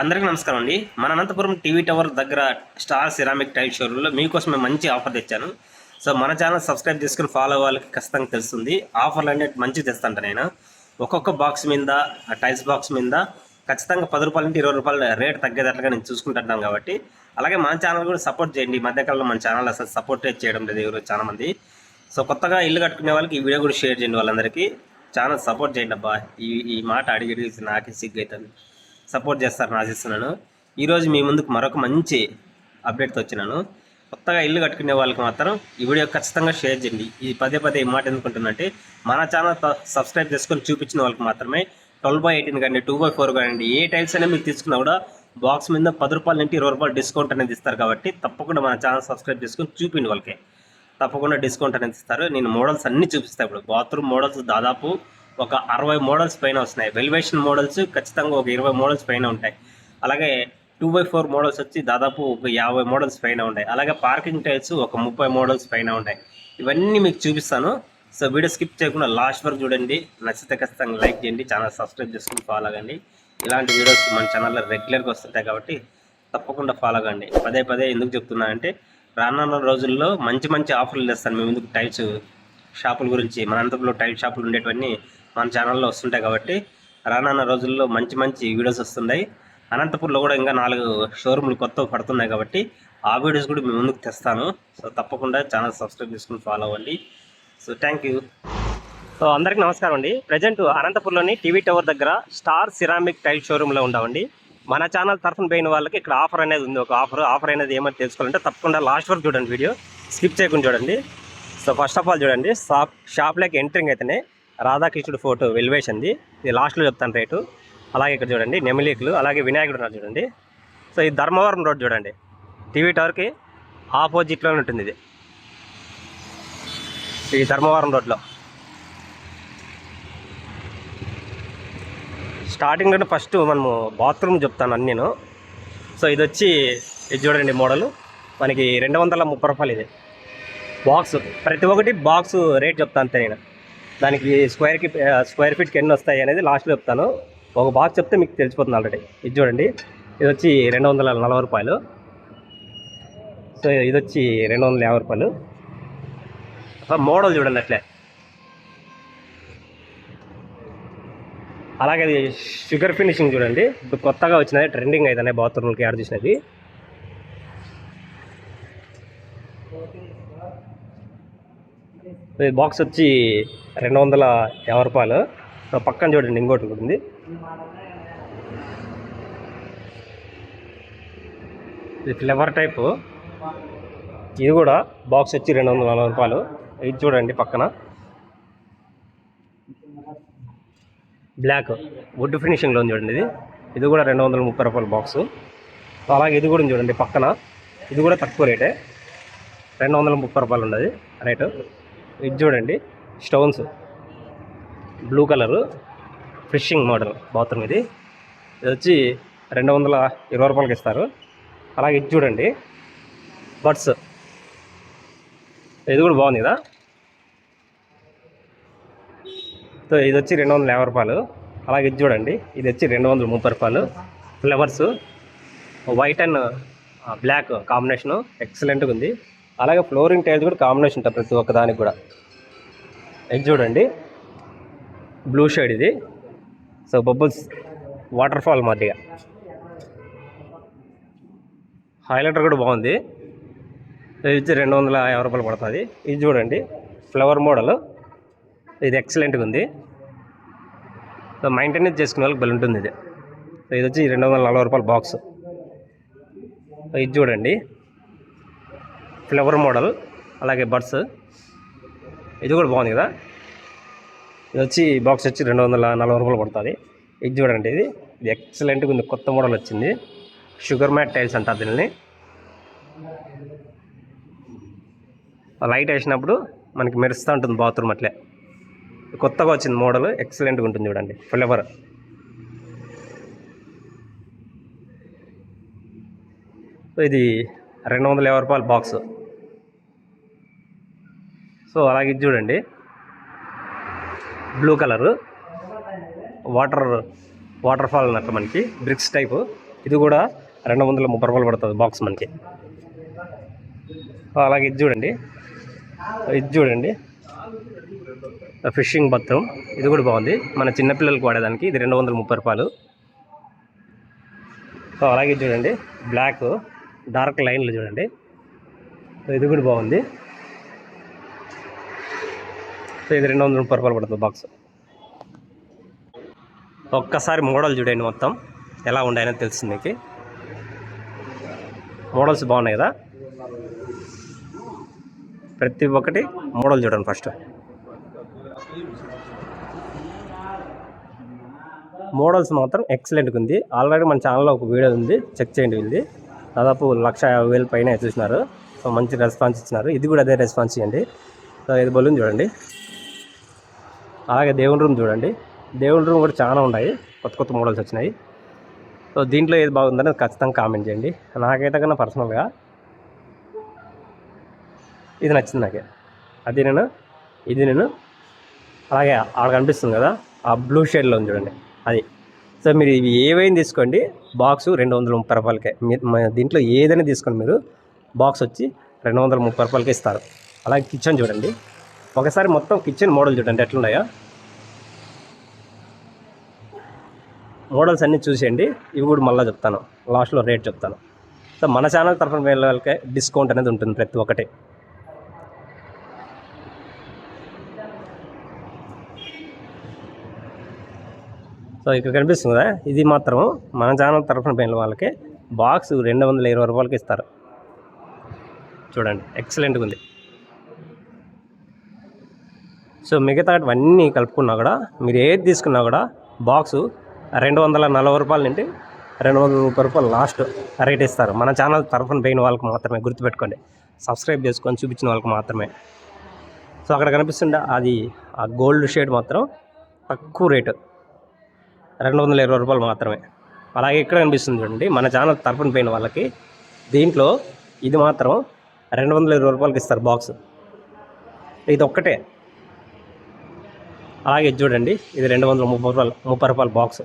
అందరికీ నమస్కారం అండి. మన అనంతపురం టీవీ టవర్ దగ్గర స్టార్ సిరామిక్ టైల్ షోరూంలో మీకోసమే మంచి ఆఫర్ తెచ్చాను. సో మన ఛానల్ సబ్స్క్రైబ్ చేసుకుని ఫాలో వాళ్ళకి ఖచ్చితంగా తెలుస్తుంది. ఆఫర్లు అనేది మంచిగా తెస్తాంట నేను. ఒక్కొక్క బాక్స్ మీద టైల్స్ బాక్స్ మీద ఖచ్చితంగా పది రూపాయల నుంచి ఇరవై రూపాయల రేట్ తగ్గేటట్లుగా నేను చూసుకుంటున్నాను కాబట్టి. అలాగే మన ఛానల్ కూడా సపోర్ట్ చేయండి. ఈ మధ్యకాలంలో మన ఛానల్ అసలు సపోర్ట్ చేయడం లేదు ఎవరు చాలా మంది సో కొత్తగా ఇల్లు కట్టుకునే వాళ్ళకి ఈ వీడియో కూడా షేర్ చేయండి వాళ్ళందరికీ. ఛానల్ సపోర్ట్ చేయండి అబ్బా. ఈ ఈ మాట అడిగి అడిగి నాకే సిగ్గు అవుతుంది. సపోర్ట్ చేస్తారని ఆశిస్తున్నాను. ఈరోజు మీ ముందుకు మరొక మంచి అప్డేట్తో వచ్చినాను. కొత్తగా ఇల్లు కట్టుకునే వాళ్ళకి మాత్రం ఈ వీడియో ఖచ్చితంగా షేర్ చేయండి. ఈ పదే పదే మాట ఎందుకుంటుందంటే మన ఛానల్ సబ్స్క్రైబ్ చేసుకొని చూపించిన వాళ్ళకి మాత్రమే ట్వెల్వ్ బై ఎయిటీన్ కానీ టూ బై ఫోర్ కానీ ఏ టైల్స్ అయినా మీరు తీసుకున్నా కూడా బాక్స్ మీద పది రూపాయల నుండి ఇరవై రూపాయలు డిస్కౌంట్ అనేది ఇస్తారు కాబట్టి తప్పకుండా మన ఛానల్ సబ్స్క్రైబ్ చేసుకొని చూపిండి వాళ్ళకి. తప్పకుండా డిస్కౌంట్ అనేది ఇస్తారు. నేను మోడల్స్ అన్ని చూపిస్తాను ఇప్పుడు. బాత్రూమ్ మోడల్స్ దాదాపు ఒక అరవై మోడల్స్ పైన వస్తున్నాయి. వెలివేషన్ మోడల్స్ ఖచ్చితంగా ఒక ఇరవై మోడల్స్ పైన ఉంటాయి. అలాగే టూ బై ఫోర్ మోడల్స్ వచ్చి దాదాపు ఒక యాభై మోడల్స్ పైన ఉంటాయి. అలాగే పార్కింగ్ టైల్స్ ఒక ముప్పై మోడల్స్ పైన ఉంటాయి. ఇవన్నీ మీకు చూపిస్తాను. సో వీడియో స్కిప్ చేయకుండా లాస్ట్ వరకు చూడండి. నచ్చితే ఖచ్చితంగా లైక్ చేయండి. ఛానల్ సబ్స్క్రైబ్ చేసుకుని ఫాలో అవ్వండి ఇలాంటి వీడియోస్ మన ఛానల్లో రెగ్యులర్గా వస్తుంటాయి కాబట్టి తప్పకుండా ఫాలో అవ్వండి పదే పదే ఎందుకు చెప్తున్నా అంటే రానున్న రోజుల్లో మంచి మంచి ఆఫర్లు తెస్తాను. మేము ఎందుకు టైల్స్ షాపుల గురించి మన అనంతపురంలో టైల్ షాపులు ఉండేటివన్నీ మన ఛానల్లో వస్తుంటాయి కాబట్టి రానున్న రోజుల్లో మంచి మంచి వీడియోస్ వస్తున్నాయి. అనంతపూర్లో కూడా ఇంకా నాలుగు షోరూమ్లు కొత్త పడుతున్నాయి కాబట్టి ఆ వీడియోస్ కూడా మీ ముందుకు తెస్తాను. సో తప్పకుండా ఛానల్ సబ్స్క్రైబ్ చేసుకుని ఫాలో అవ్వండి. సో థ్యాంక్ యూ సో అందరికీ నమస్కారం అండి. ప్రజెంట్ అనంతపూర్లోని టీవీ టవర్ దగ్గర స్టార్ సిరామిక్ టైల్ షోరూంలో ఉండవండి మన ఛానల్ తరఫున పోయిన వాళ్ళకి ఇక్కడ ఆఫర్ అనేది ఉంది. ఒక ఆఫర్ ఆఫర్ అనేది ఏమని తెలుసుకోవాలంటే తప్పకుండా లాస్ట్ వరకు చూడండి వీడియో. స్కిప్ చేయకుండా చూడండి. సో ఫస్ట్ ఆఫ్ ఆల్ చూడండి షాప్ షాప్లోకి ఎంట్రింగ్ అయితేనే రాధాకృష్ణుడు ఫోటో వెలివేషన్ది. ఇది లాస్ట్లో చెప్తాను రేటు. అలాగే ఇక్కడ చూడండి నెమిలీకులు అలాగే వినాయకుడు ఉన్నారు చూడండి. సో ఈ ధర్మవరం రోడ్ చూడండి. టీవీ టవర్కి ఆపోజిట్లోనే ఉంటుంది ఇది. ఈ ధర్మవరం రోడ్లో. స్టార్టింగ్లో ఫస్ట్ మనము బాత్రూమ్ చెప్తాను అన్ని నేను. సో ఇది వచ్చి ఇది చూడండి మోడల్. మనకి రెండు వందల ముప్పై రూపాయలు ఇది. బాక్స్ ప్రతి ఒక్కటి బాక్స్ రేట్ చెప్తాను అంతే నేను. దానికి స్క్వేర్కి స్క్వేర్ ఫీట్కి ఎన్ని వస్తాయి అనేది లాస్ట్లో చెప్తాను. ఒక బాక్స్ చెప్తే మీకు తెలిసిపోతుంది ఆల్రెడీ ఇది చూడండి. ఇది వచ్చి రెండు వందల నలభై రూపాయలు. సో ఇది వచ్చి రెండు వందల యాభై రూపాయలు. మోడల్ చూడండి అట్లే. అలాగే అది షుగర్ ఫినిషింగ్ చూడండి. ఇప్పుడు కొత్తగా వచ్చినది ట్రెండింగ్ అయితే బాత్రూమ్కి యాడ్ చేసినది. బాక్స్ వచ్చి రెండు వందల యాభై రూపాయలు. పక్కన చూడండి ఇంకోటి కూడా ఉంది ఇది ఫ్లేవర్ టైపు ఇది కూడా బాక్స్ వచ్చి రెండు వందల నలభై రూపాయలు. ఇది చూడండి పక్కన. బ్లాక్ వుడ్ ఫినిషింగ్లో ఉంది చూడండి ఇది. ఇది కూడా రెండు వందల ముప్పై రూపాయల బాక్స్ అలాగే ఇది కూడా చూడండి పక్కన. ఇది కూడా తక్కువ రేటే. రెండు వందల ముప్పై రూపాయలు ఉండదు రేటు. ఇది చూడండి stones blue colour fishing model bathroom ఇది. ఇది వచ్చి రెండు వందల ఇరవై రూపాయలకి ఇస్తారు. అలాగే ఇది చూడండి బడ్స్ ఇది కూడా బాగుంది కదా? సో ఇది వచ్చి రెండు వందల యాభై రూపాయలు. అలాగే ఇది చూడండి ఇది వచ్చి రెండు వందల ముప్పై రూపాయలు. Flowers white and black combination ఎక్సలెంట్గా ఉంది. అలాగే ఫ్లోరింగ్ టైల్స్ కూడా కాంబినేషన్ ఉంటుంది ప్రతి ఒక్క దానికి కూడా. ఇది చూడండి. బ్లూ షేడ్ ఇది. సో బబుల్స్ వాటర్ ఫాల్ మాదిరిగా. హైలైటర్ కూడా బాగుంది. ఇది వచ్చి రెండు వందల యాభై రూపాయలు పడుతుంది. ఇది చూడండి. Flower model. ఇది ఎక్సలెంట్గా ఉంది. సో మెయింటెనెన్స్ చేసుకునే వాళ్ళకి బలి ఉంటుంది ఇది. సో ఇది వచ్చి రెండు వందల నలభై రూపాయల బాక్స్. ఇది చూడండి. ఫ్లవర్ మోడల్ అలాగే బర్డ్స్ ఇది కూడా బాగుంది కదా? ఇది వచ్చి బాక్స్ వచ్చి రెండు వందల నలభై రూపాయలు పడుతుంది. ఇది చూడండి ఇది ఇది ఎక్సలెంట్గా ఉంది. కొత్త మోడల్ వచ్చింది. షుగర్ మ్యాట్ టైల్స్ అంటారు దీనిని. లైట్ వేసినప్పుడు మనకి మెరుస్తూ ఉంటుంది బాత్రూమ్ అట్లే. కొత్తగా వచ్చింది మోడల్ ఎక్సలెంట్గా ఉంటుంది చూడండి ఫ్లేవర్. ఇది రెండు వందల యాభై రూపాయల బాక్స్. సో అలాగే ఇది చూడండి. Blue colour. Water water fall అన్నట్టు మనకి బ్రిక్స్ టైపు. ఇది కూడా రెండు వందల ముప్పై రూపాయలు పడుతుంది బాక్స్ మనకి. అలాగే ఇది చూడండి. ఇది చూడండి. ఫిషింగ్ బత్తం ఇది కూడా బాగుంది. మన చిన్నపిల్లలకు వాడేదానికి ఇది రెండు వందల ముప్పై రూపాయలు. సో అలాగే ఇది చూడండి. బ్లాక్. డార్క్ లైన్లు చూడండి. సో ఇది కూడా బాగుంది. సో ఇది రెండు వందల రూపాయలు పడుతుంది బాక్స్ ఒక్కసారి మోడల్ చూడండి మొత్తం. ఎలా ఉన్నాయని తెలుస్తుంది మీకు. మోడల్స్ బాగున్నాయి కదా. ప్రతి ఒక్కటి మోడల్ చూడండి ఫస్ట్. మోడల్స్ మాత్రం ఎక్సలెంట్గా ఉంది. ఆల్రెడీ మన ఛానల్లో ఒక వీడియో ఉంది. చెక్ చేయండి వీళ్ళది. దాదాపు లక్ష యాభై వేల పైన చూసినారు. సో మంచి రెస్పాన్స్ ఇచ్చినారు. ఇది కూడా అదే రెస్పాన్స్ ఇవ్వండి సో ఇది బలూన్ చూడండి. అలాగే దేవుని రూమ్ చూడండి. దేవుని రూమ్ కూడా చాలా ఉన్నాయి. కొత్త కొత్త మోడల్స్ వచ్చినాయి. సో దీంట్లో ఏది బాగుందని ఖచ్చితంగా కామెంట్ చేయండి. నాకైతే కన్నా పర్సనల్గా ఇది నచ్చింది నాకే. అది నేను ఇది నేను అలాగే ఆడ కనిపిస్తుంది కదా ఆ బ్లూ షేడ్లో ఉంది చూడండి. అది. సో మీరు ఇవి ఏవైనా తీసుకోండి. బాక్స్ రెండు వందల ముప్పై రూపాయలకే. దీంట్లో ఏదైనా తీసుకోండి మీరు. బాక్స్ వచ్చి రెండు వందల ముప్పై రూపాయలకే ఇస్తారు. అలాగే కిచెన్ చూడండి. ఒకసారి మొత్తం కిచెన్ మోడల్ చూడండి ఎట్లున్నాయో. మోడల్స్ అన్నీ చూసేయండి. ఇవి కూడా మళ్ళీ చెప్తాను. లాస్ట్లో రేట్ చెప్తాను. సో మన ఛానల్ తరఫున వెళ్ళే వాళ్ళకే డిస్కౌంట్ అనేది ఉంటుంది ప్రతి ఒక్కటి. సో ఇక్కడ కనిపిస్తుంది కదా ఇది మాత్రం మన ఛానల్ తరఫున పోయిన వాళ్ళకి బాక్స్ రెండు వందల ఇరవై రూపాయలకి ఇస్తారు. చూడండి ఎక్సలెంట్గా ఉంది సో మిగతావన్నీ కలుపుకున్నా కూడా మీరు ఏది తీసుకున్నా కూడా బాక్సు రెండు వందల నలభై రూపాయల నుండి రెండు వందల ముప్పై రూపాయలు లాస్ట్ రేట్ ఇస్తారు. మన ఛానల్ తరఫున పోయిన వాళ్ళకి మాత్రమే గుర్తుపెట్టుకోండి. సబ్స్క్రైబ్ చేసుకొని చూపించిన వాళ్ళకి మాత్రమే. సో అక్కడ కనిపిస్తుండే అది ఆ గోల్డ్ షేడ్ మాత్రం తక్కువ రేటు. రెండు వందల ఇరవై రూపాయలు మాత్రమే. అలాగే ఇక్కడ కనిపిస్తుంది చూడండి మన ఛానల్ తరపున పోయిన వాళ్ళకి దీంట్లో ఇది మాత్రం రెండు వందల ఇరవై రూపాయలకి ఇస్తారు బాక్స్ ఇది ఒక్కటే. అలాగే ఇది చూడండి ఇది రెండు వందల ముప్పై రూపాయలు ముప్పై రూపాయల బాక్స్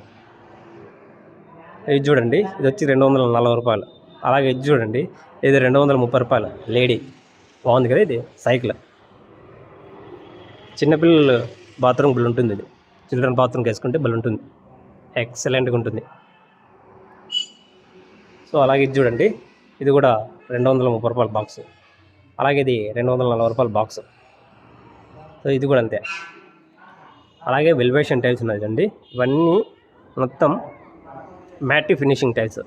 ఇది చూడండి ఇది వచ్చి రెండు వందల నలభై రూపాయలు. అలాగే ఇది చూడండి ఇది రెండు వందల ముప్పై రూపాయలు. లేడీ బాగుంది కదా ఇది సైకిల్. చిన్నపిల్లలు బాత్రూమ్ బిల్ ఉంటుంది ఇది. చిల్డ్రన్ బాత్రూమ్కి వేసుకుంటే బిల్ ఉంటుంది. ఎక్సలెంట్గా ఉంటుంది. సో అలాగే ఇది చూడండి. ఇది కూడా రెండు వందల ముప్పై రూపాయల బాక్స్. అలాగే ఇది రెండు వందల నలభై రూపాయల బాక్స్. సో ఇది కూడా అంతే. అలాగే వెల్వేషన్ టైల్స్ ఉన్నాయి చూడండి. ఇవన్నీ మొత్తం మ్యాటి ఫినిషింగ్ టైల్స్.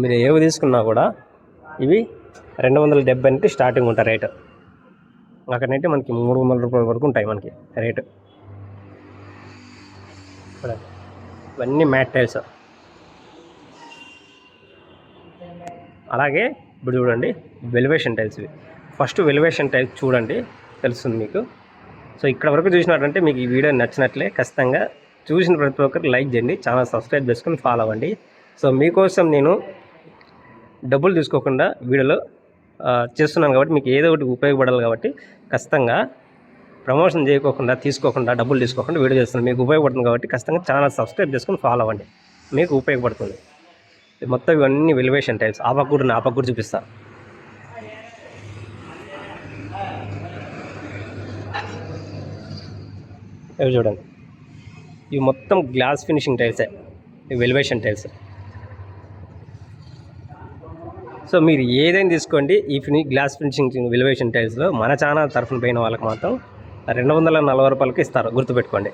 మీరు ఏవి తీసుకున్నా కూడా ఇవి రెండు వందల డెబ్బై నుంచి స్టార్టింగ్ ఉంటాయి రేటు. అక్కడైతే మనకి మూడు వందల రూపాయల వరకు ఉంటాయి మనకి రేటు. ఇవన్నీ మ్యాట్ టైల్స్. అలాగే ఇప్పుడు చూడండి వెలివేషన్ టైల్స్ ఇవి. ఫస్ట్ వెలివేషన్ టైల్స్ చూడండి తెలుస్తుంది మీకు. సో ఇక్కడ వరకు చూసినట్టంటే మీకు ఈ వీడియో నచ్చినట్లే ఖచ్చితంగా చూసిన ప్రతి ఒక్కరు లైక్ చేయండి ఛానల్ సబ్స్క్రైబ్ చేసుకొని ఫాలో అవ్వండి. సో మీకోసం నేను డబ్బులు తీసుకోకుండా వీడియోలో చేస్తున్నాను కాబట్టి మీకు ఏదో ఒకటి ఉపయోగపడాలి కాబట్టి ఖచ్చితంగా ప్రమోషన్ చేయకోకుండా తీసుకోకుండా డబ్బులు తీసుకోకుండా వీడియో చేస్తున్నాను. మీకు ఉపయోగపడుతుంది కాబట్టి ఖచ్చితంగా ఛానల్ సబ్స్క్రైబ్ చేసుకుని ఫాలో అవ్వండి. మీకు ఉపయోగపడుతుంది. మొత్తం ఇవన్నీ వెలివేషన్ టైప్స్ ఆ పక్క నా పక్క కూడా చూపిస్తా. ఇవి చూడండి. ఇవి మొత్తం గ్లాస్ ఫినిషింగ్ టైల్సే ఇవి వెలివేషన్ టైల్స్ సో మీరు ఏదైనా తీసుకోండి. ఈ ఫిని గ్లాస్ ఫినిషింగ్ వెలివేషన్ టైల్స్లో మన ఛానల్ తరఫున పోయిన వాళ్ళకి మాత్రం రెండు వందల నలభై రూపాయలకి ఇస్తారు. గుర్తుపెట్టుకోండి.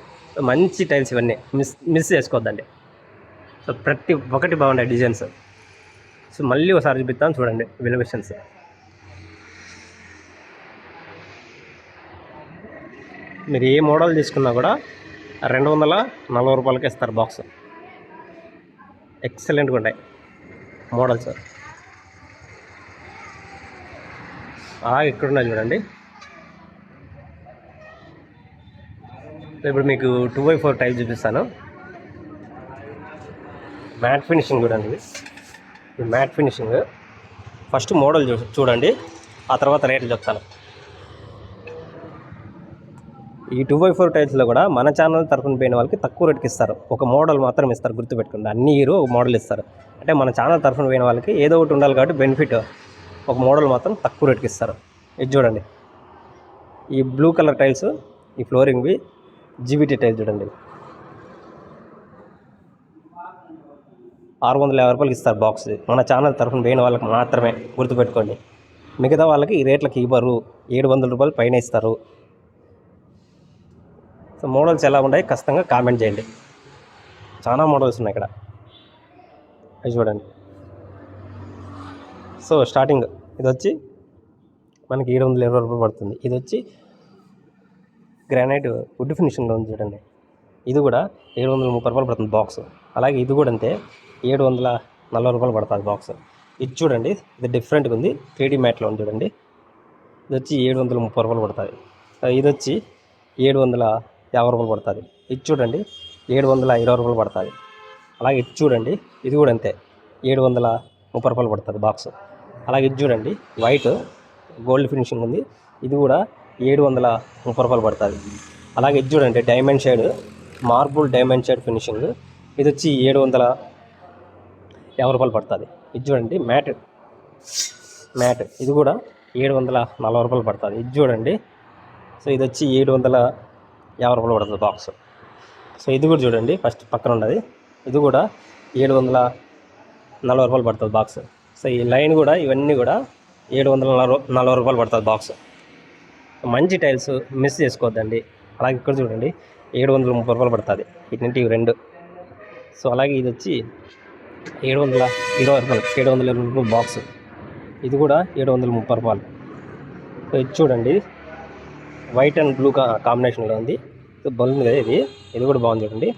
మంచి టైల్స్ ఇవన్నీ. మిస్ మిస్ చేసుకోవద్దండి. సో ప్రతి ఒక్కటి బాగున్నాయి డిజైన్స్. సో మళ్ళీ ఒకసారి చూపిస్తాను చూడండి విలవేషన్స్ మీరు ఏ మోడల్ తీసుకున్నా కూడా రెండు వందల నలభై రూపాయలకి ఇస్తారు బాక్స్. ఎక్సలెంట్గా ఉంటాయి మోడల్స్. ఇక్కడ ఉన్నాయి చూడండి. ఇప్పుడు మీకు టూ బై ఫోర్ టైప్ చూపిస్తాను. మ్యాట్ ఫినిషింగ్ చూడండి. ఇది మ్యాట్ ఫినిషింగ్. ఫస్ట్ మోడల్ చూ చూడండి. ఆ తర్వాత రేట్లు చెప్తాను. ఈ టూ బై ఫోర్ టైల్స్లో కూడా మన ఛానల్ తరఫున పోయిన వాళ్ళకి తక్కువ రేట్కి ఇస్తారు. ఒక మోడల్ మాత్రం ఇస్తారు గుర్తుపెట్టుకోండి. అన్ని ఇయర్ ఒక మోడల్ ఇస్తారు. అంటే మన ఛానల్ తరఫున పోయిన వాళ్ళకి ఏదో ఒకటి ఉండాలి కాబట్టి బెనిఫిట్ ఒక మోడల్ మాత్రం తక్కువ రేట్కి ఇస్తారు. ఇది చూడండి. ఈ బ్లూ కలర్ టైల్స్ ఈ ఫ్లోరింగ్వి జీబీటీ టైల్స్ చూడండి. ఆరు వందల యాభై రూపాయలకి ఇస్తారు బాక్స్ మన ఛానల్ తరఫున పోయిన వాళ్ళకి మాత్రమే గుర్తుపెట్టుకోండి. మిగతా వాళ్ళకి ఈ రేట్లకి ఇవ్వరు. ఏడు వందల రూపాయలు పైన ఇస్తారు. సో మోడల్స్ ఎలా ఉన్నాయి ఖచ్చితంగా కామెంట్ చేయండి. చాలా మోడల్స్ ఉన్నాయి ఇక్కడ. అవి చూడండి. సో స్టార్టింగ్ ఇది వచ్చి మనకి ఏడు వందల ఇరవై రూపాయలు పడుతుంది. ఇది వచ్చి గ్రానైట్ వుడ్ ఫినిషింగ్లో ఉంది చూడండి. ఇది కూడా ఏడు వందల ముప్పై రూపాయలు పడుతుంది బాక్స్. అలాగే ఇది కూడా అంతే ఏడు వందల నలభై రూపాయలు పడుతుంది బాక్స్. ఇది చూడండి ఇది డిఫరెంట్గా ఉంది త్రీ డీ మ్యాట్లో ఉంది చూడండి. ఇది వచ్చి ఏడు వందల ముప్పై రూపాయలు పడుతుంది. ఇది వచ్చి ఏడు వందల యాభై రూపాయలు పడుతుంది. ఇది చూడండి ఏడు వందల ఇరవై రూపాయలు పడుతుంది. అలాగే ఇది చూడండి ఇది కూడా అంతే ఏడు వందల ముప్పై రూపాయలు పడుతుంది బాక్స్. అలాగే ఇది చూడండి వైట్ గోల్డ్ ఫినిషింగ్ ఉంది. ఇది కూడా ఏడు వందల ముప్పై రూపాయలు పడుతుంది. అలాగే ఇది చూడండి diamond shade marble diamond shade finishing ఇది వచ్చి ఏడు వందల యాభై రూపాయలు పడుతుంది. ఇది చూడండి మ్యాట్ మ్యాట్ ఇది కూడా ఏడు వందల నలభై రూపాయలు పడుతుంది. ఇది చూడండి సో ఇది వచ్చి ఏడు వందల యాభై రూపాయలు పడుతుంది బాక్స్ సో ఇది కూడా చూడండి ఫస్ట్ పక్కన ఉన్నది. ఇది కూడా ఏడు వందల నలభై రూపాయలు పడుతుంది బాక్స్ సో ఈ లైన్ కూడా ఇవన్నీ కూడా ఏడు వందల నలభై నలభై రూపాయలు పడుతుంది బాక్స్ మంచి టైల్స్ మిస్ చేసుకోవద్దండి. అలాగే ఇక్కడ చూడండి ఏడు వందల ముప్పై రూపాయలు పడుతుంది. ఇటువంటి రెండు. సో అలాగే ఇది వచ్చి ఏడు వందల ఇరవై రూపాయలు ఏడు వందల ఇరవై రూపాయలు బాక్స్ ఇది కూడా ఏడు వందల ముప్పై రూపాయలు. సో ఇది చూడండి వైట్ అండ్ బ్లూ కాంబినేషన్లో ఉంది. బలూన్ కదా ఇది. ఇది కూడా బాగుంది చూడండి.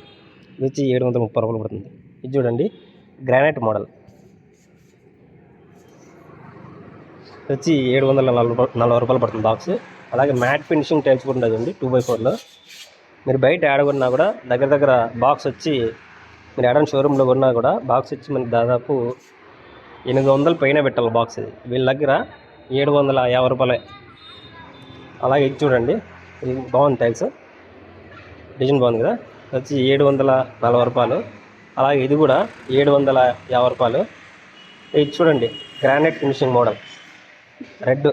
ఇది వచ్చి ఏడు వందల ముప్పై రూపాయలు పడుతుంది. ఇది చూడండి గ్రానైట్ మోడల్ వచ్చి ఏడు వందల నలభై నలభై రూపాయలు పడుతుంది బాక్స్ అలాగే మ్యాట్ ఫినిషింగ్ టైల్స్ కూడా ఉంటుంది టూ బై ఫోర్లో మీరు బయట యాడ కొన్నా కూడా దగ్గర దగ్గర బాక్స్ వచ్చి మీరు యాడని షోరూంలో కొన్నా కూడా బాక్స్ వచ్చి మనకి దాదాపు ఎనిమిది వందలు పైన పెట్టాలి బాక్స్ ఇది. వీళ్ళ దగ్గర ఏడు వందల యాభై రూపాయలే. అలాగే ఇది చూడండి ఇది బాగుంది టైల్స్. డిజైన్ బాగుంది కదా? వచ్చి ఏడు వందల నలభై రూపాయలు. అలాగే ఇది కూడా ఏడు వందల యాభై రూపాయలు. ఇది చూడండి గ్రానైట్ ఫినిషింగ్ మోడల్ రెడ్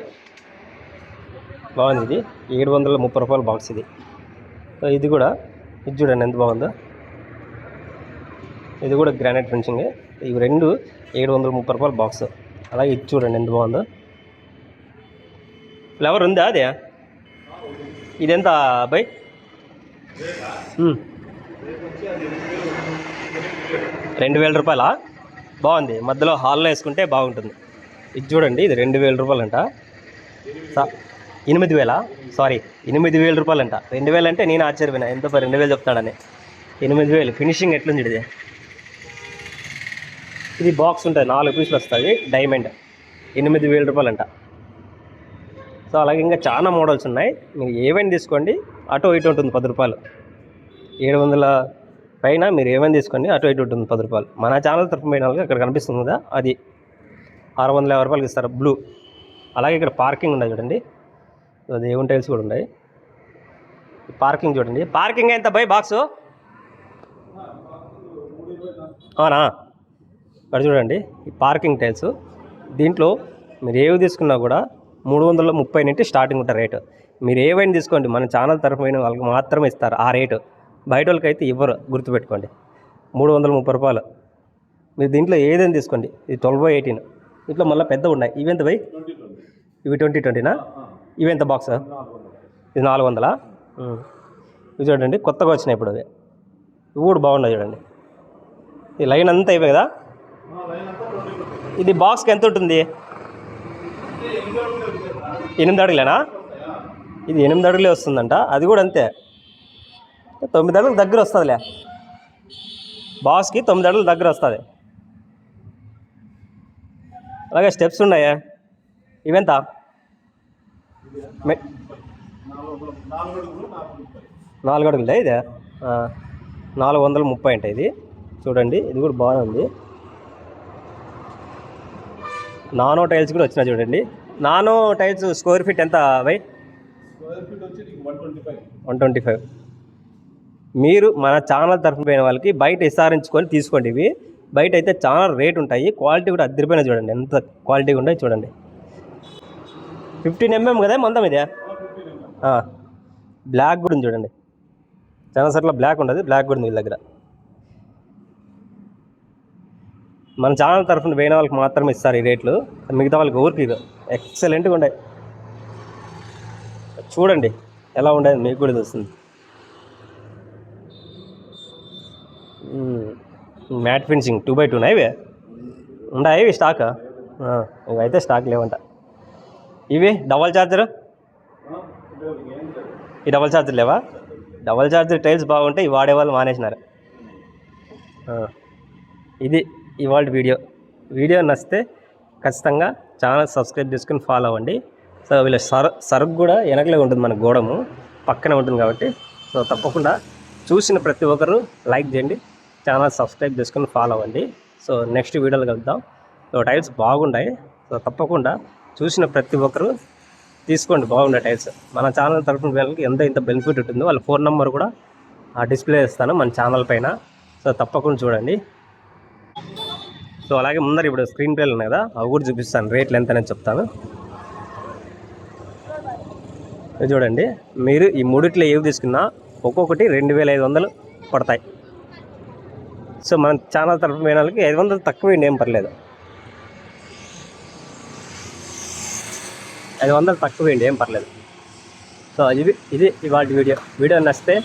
బాగుంది ఇది. ఏడు వందల ముప్పై రూపాయల బాక్స్ ఇది. ఇది కూడా ఇది చూడండి ఎంత బాగుందో. ఇది కూడా గ్రానైట్ ఫినిషింగ్. ఇవి రెండు ఏడు వందల ముప్పై రూపాయల బాక్స్. అలాగే ఇది చూడండి ఎంత బాగుందో. ఫ్లవర్ ఉందా అదే? ఇదెంత బై hmm. రెండు వేల రూపాయలా? బాగుంది. మధ్యలో హాల్లో వేసుకుంటే బాగుంటుంది. ఇది చూడండి ఇది రెండు వేల రూపాయలంట. ఎనిమిది వేలా? సారీ ఎనిమిది వేల రూపాయలంట. రెండు వేలు అంటే నేను ఆశ్చర్యపోయినా. ఎంత రెండు వేలు చెప్తాడని. ఎనిమిది వేలు. ఫినిషింగ్ ఎట్లుంది ఇది? ఇది బాక్స్ ఉంటుంది. నాలుగు పీసులు వస్తుంది డైమండ్ ఎనిమిది వేల రూపాయలంట. సో అలాగే ఇంకా చాలా మోడల్స్ ఉన్నాయి. మీరు ఏవైనా తీసుకోండి. అటు ఇటు ఉంటుంది పది రూపాయలు. ఏడు వందల పైన మీరు ఏమైనా తీసుకోండి. అటు ఇటు ఉంటుంది పది రూపాయలు. మన ఛానల్ తరఫు పోయిన వాళ్ళకి అక్కడ కనిపిస్తుంది కదా అది. ఆరు వందల యాభై రూపాయలకి ఇస్తారు. బ్లూ అలాగే ఇక్కడ పార్కింగ్ ఉండదు చూడండి. దేవుని టైల్స్ కూడా ఉన్నాయి. పార్కింగ్ చూడండి. పార్కింగ్ ఎంత బై బాక్స్? అవునా? ఇక్కడ చూడండి ఈ పార్కింగ్ టైల్స్. దీంట్లో మీరు ఏవి తీసుకున్నా కూడా మూడు వందల ముప్పై నుండి స్టార్టింగ్ ఉంటుంది రేటు. మీరు ఏవైనా తీసుకోండి మన ఛానల్ తరఫున వాళ్ళకి మాత్రమే ఇస్తారు ఆ రేటు. బయట వాళ్ళకి అయితే ఇవ్వరు గుర్తుపెట్టుకోండి. మూడు వందల ముప్పై రూపాయలు. మీరు దీంట్లో ఏదైనా తీసుకోండి ఇది ట్వెల్వ్ బై ఎయిటీన్. దీంట్లో మళ్ళీ పెద్ద ఉన్నాయి. ఇవి ఎంత బై? ఇవి ట్వంటీ ట్వంటీనా? ఇవి ఎంత బాక్స్ ఇది నాలుగు వందలా? ఇవి చూడండి కొత్తగా వచ్చినాయి ఇప్పుడు అవి. ఇవి కూడా బాగున్నాయి చూడండి. ఈ లైన్ అంతా అయిపోయి కదా? ఇది బాక్స్కి ఎంత ఉంటుంది? ఎనిమిది అడుగులేనా? ఇది ఎనిమిది అడుగులే వస్తుందంట. అది కూడా అంతే. తొమ్మిది అడుగులు దగ్గర వస్తుందిలే. బాక్స్కి తొమ్మిది అడుగులు దగ్గర వస్తుంది. అలాగే స్టెప్స్ ఉన్నాయా. ఇవెంత? నాలుగు అడుగులే ఇదే? నాలుగు వందల ముప్పై అంటే ఇది. చూడండి ఇది కూడా బాగానే ఉంది. నానో టైల్స్ కూడా వచ్చినాయి చూడండి. నానో టైల్స్ స్క్వేర్ ఫీట్ ఎంత బై వన్ ట్వంటీ ఫైవ్. మీరు మన ఛానల్ తరఫున పోయిన వాళ్ళకి బయట విస్తారించుకొని తీసుకోండి ఇవి. బయట అయితే చాలా రేట్ ఉంటాయి. క్వాలిటీ కూడా అద్దరిపోయినా చూడండి. ఎంత క్వాలిటీగా ఉంటాయి చూడండి. ఫిఫ్టీన్ ఎంఎం కదా మొత్తం ఇదే? బ్లాక్ కూడా ఉంది చూడండి. చాలా సార్లు బ్లాక్ ఉండదు బ్లాక్ కూడా ఉంది వీళ్ళ దగ్గర. మన ఛానల్ తరఫున వేయిన వాళ్ళకి మాత్రమే ఇస్తారు ఈ రేట్లు. మిగతా వాళ్ళకి ఊరికి ఇది ఎక్సలెంట్గా ఉండే. చూడండి ఎలా ఉండేది మీకు కూడా తెలుస్తుంది. Matt finishing two by two ఇవే? ఉన్నాయి ఇవి స్టాక్ ఇవైతే స్టాక్ లేవంట. ఇవి? డబల్ చార్జర్ ఈ డబల్ చార్జర్ లేవా? డబల్ చార్జర్ టైల్స్ బాగుంటాయి వాడే వాడేవాళ్ళు మానేసినారు. ఇది ఇవాళ వీడియో. వీడియో నచ్చితే ఖచ్చితంగా ఛానల్ సబ్స్క్రైబ్ చేసుకుని ఫాలో అవ్వండి. సో వీళ్ళ సర సరుకు కూడా వెనకలే ఉంటుంది మన గోడము. పక్కనే ఉంటుంది కాబట్టి. సో తప్పకుండా చూసిన ప్రతి ఒక్కరు లైక్ చేయండి. ఛానల్ సబ్స్క్రైబ్ చేసుకుని ఫాలో అవ్వండి. సో నెక్స్ట్ వీడియోలో కలుద్దాం. సో టైల్స్ బాగుంటాయి సో తప్పకుండా చూసిన ప్రతి ఒక్కరు తీసుకోండి బాగుండే టైల్స్. మన ఛానల్ తరఫున వీళ్ళకి ఎంత ఇంత బెనిఫిట్ ఉంటుందో వాళ్ళ ఫోన్ నెంబర్ కూడా ఆ డిస్ప్లే ఇస్తాను మన ఛానల్ పైన. సో తప్పకుండా చూడండి. సో అలాగే ముందర ఇప్పుడు స్క్రీన్ ప్లేలు ఉన్నాయి కదా అవి కూడా చూపిస్తాను రేట్లు ఎంత అనేది చెప్తాను. చూడండి మీరు ఈ మూడిట్లో ఏవి తీసుకున్నా ఒక్కొక్కటి రెండు వేల ఐదు వందలు పడతాయి. సో మన ఛానల్ తరఫున వేయడానికి ఐదు వందలు తక్కువ ఏం పర్లేదు. ఐదు వందలు తక్కువ ఏం పర్లేదు. సో ఇది ఇది ఇవాళ వీడియో. వీడియో నచ్చితే